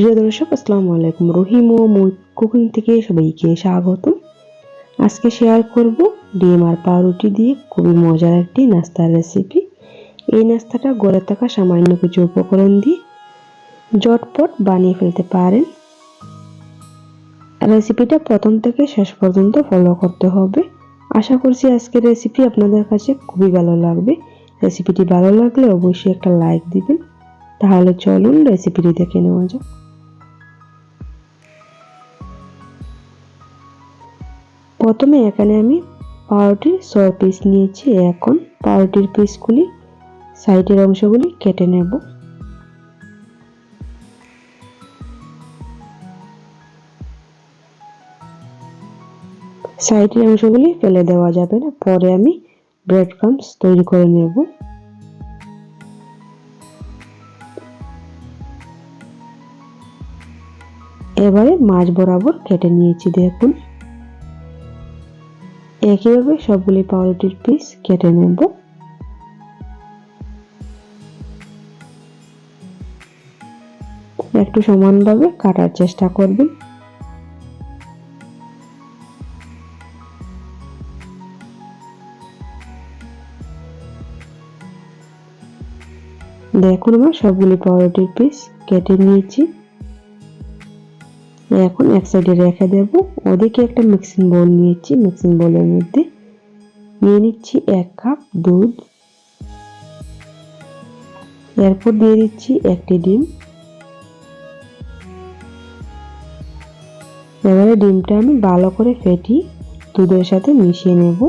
প্রিয় দর্শক, আসসালামু আলাইকুম। রহিম ও কুকিং থেকে সবাইকে স্বাগতম। আজকে শেয়ার করব ডিম আর পাউরুটি দিয়ে খুবই মজার একটি নাস্তার রেসিপি এই নাস্তাটা গড়ে থাকা সামান্য কিছু উপকরণ দিয়ে জটপট বানিয়ে ফেলতে পারেন। রেসিপিটা প্রথম থেকে শেষ পর্যন্ত ফলো করতে হবে। আশা করছি আজকের রেসিপি আপনাদের কাছে খুবই ভালো লাগবে। রেসিপিটি ভালো লাগলে অবশ্যই একটা লাইক দিবেন। তাহলে চলুন রেসিপিটি দেখে নেওয়া যাক। প্রথমে এখানে আমি পাউরুটির ছয় পিস নিয়েছি। এখন পাউরুটির পিসগুলি সাইডের অংশগুলি কেটে নেব। সাইডের অংশগুলি ফেলে দেওয়া যাবে না। পরে আমি ব্রেড ক্রামস তৈরি করে নেব। এবারে মাছ বরাবর কেটে নিয়েছি, দেখুন। একইভাবে সবগুলি পাউরুটির পিস কেটে নেব। একটু সমানভাবে কাটার চেষ্টা করবেন। দেখুন, আমার সবগুলি পাউরুটির পিস কেটে নিয়েছি। এখন এক সাইডে রেখে দেব। ওদিকে একটা মিক্সিং বোল নিয়েছি। মিক্সিং বোলের মধ্যে নিয়ে নিচ্ছি এক কাপ দুধ। এরপর দিয়ে দিচ্ছি একটি ডিম। এবারে ডিমটা আমি ভালো করে ফেটি দুধের সাথে মিশিয়ে নেব।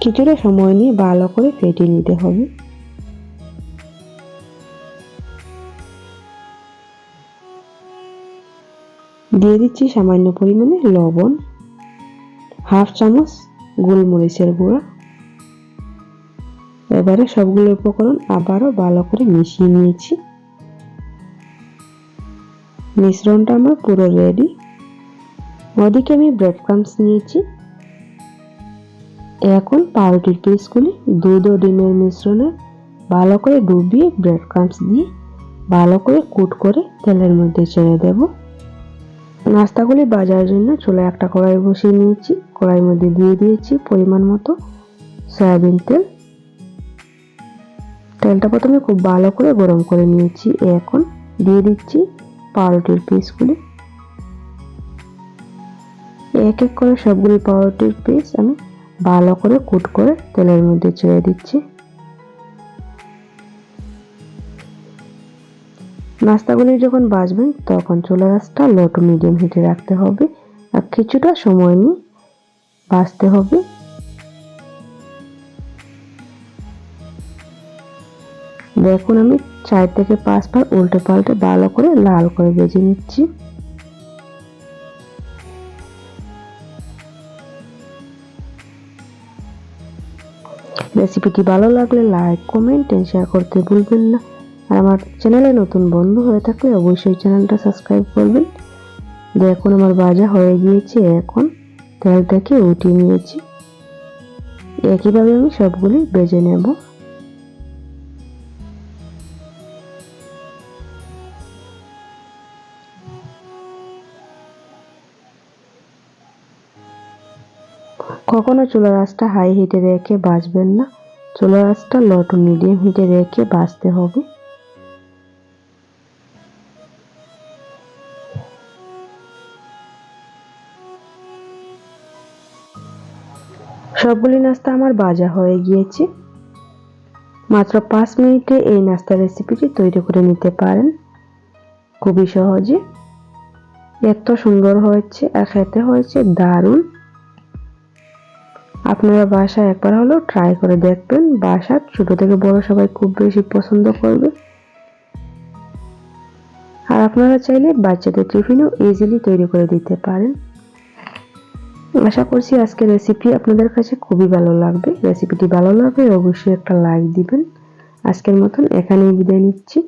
কিছুটা সময় নিয়ে ভালো করে ফেটে নিতে হবে। দিয়ে দিচ্ছি সামান্য পরিমাণে লবণ, হাফ চামচ গোলমরিচের গুঁড়া। এবারে সবগুলো উপকরণ আবারও ভালো করে মিশিয়ে নিয়েছি। মিশ্রণটা আমার পুরো রেডি ওদিকে আমি ব্রেড ক্রামস নিয়েছি। এখন পাউরুটির পিসগুলি দুধ ও ডিমের মিশ্রণে ভালো করে ডুবিয়ে ব্রেড ক্রামস দিয়ে ভালো করে কুট করে তেলের মধ্যে ছেড়ে দেব। নাস্তাগুলি বাজার জন্য চুলায় একটা কড়াই বসিয়ে নিয়েছি। কড়াইয়ের মধ্যে দিয়ে দিয়েছি পরিমাণ মতো সয়াবিন তেল। তেলটা প্রথমে খুব ভালো করে গরম করে নিয়েছি। এখন দিয়ে দিচ্ছি পাউরুটির পিসগুলি। এক এক করে সবগুলি পাউরুটির পিস আমি ভালো করে কুট করে তেলের মধ্যে ছেড়ে দিচ্ছি। নাস্তাগুলি যখন বাজবেন, তখন চুলা রাসটা লো টু মিডিয়াম হিটে রাখতে হবে আর কিছুটা সময় নিয়ে বাজতে হবে। দেখুন, আমি চার থেকে পাঁচবার উল্টে পাল্টে ভালো করে লাল করে ভেজে নিচ্ছি। রেসিপিটি ভালো লাগলে লাইক, কমেন্ট এন্ড শেয়ার করতে ভুলবেন না। আর আমার চ্যানেলে নতুন বন্ধু হয়ে থাকলে অবশ্যই চ্যানেলটা সাবস্ক্রাইব করবেন। দেখুন আমার ভাজা হয়ে গিয়েছে, এখন তেল থেকে উঠিয়ে নিয়েছি। একইভাবে আমি সবগুলি বেজে নেব। কখনো চুলার আঁচটা হাই হিটে রেখে বাজবেন না। চুলার আঁচটা লো টু মিডিয়াম হিটে রেখে বাজতে হবে। সবগুলি নাস্তা আমার বাজা হয়ে গিয়েছে। মাত্র পাঁচ মিনিটে এই নাস্তা রেসিপিটি তৈরি করে নিতে পারেন। খুবই সহজে। এত সুন্দর হয়েছে আর খেতে হয়েছে দারুণ। আপনারা বাসায় একবার হলেও ট্রাই করে দেখবেন। বাসার ছোট থেকে বড় সবাই খুব বেশি পছন্দ করবে। আর আপনারা চাইলে বাচ্চাদের টিফিনও ইজিলি তৈরি করে দিতে পারেন। আশা করছি আজকে রেসিপি আপনাদের কাছে খুবই ভালো লাগবে। রেসিপিটি ভালো লাগবে অবশ্যই একটা লাইক দিবেন। আজকের মতন এখানেই বিদায় নিচ্ছি।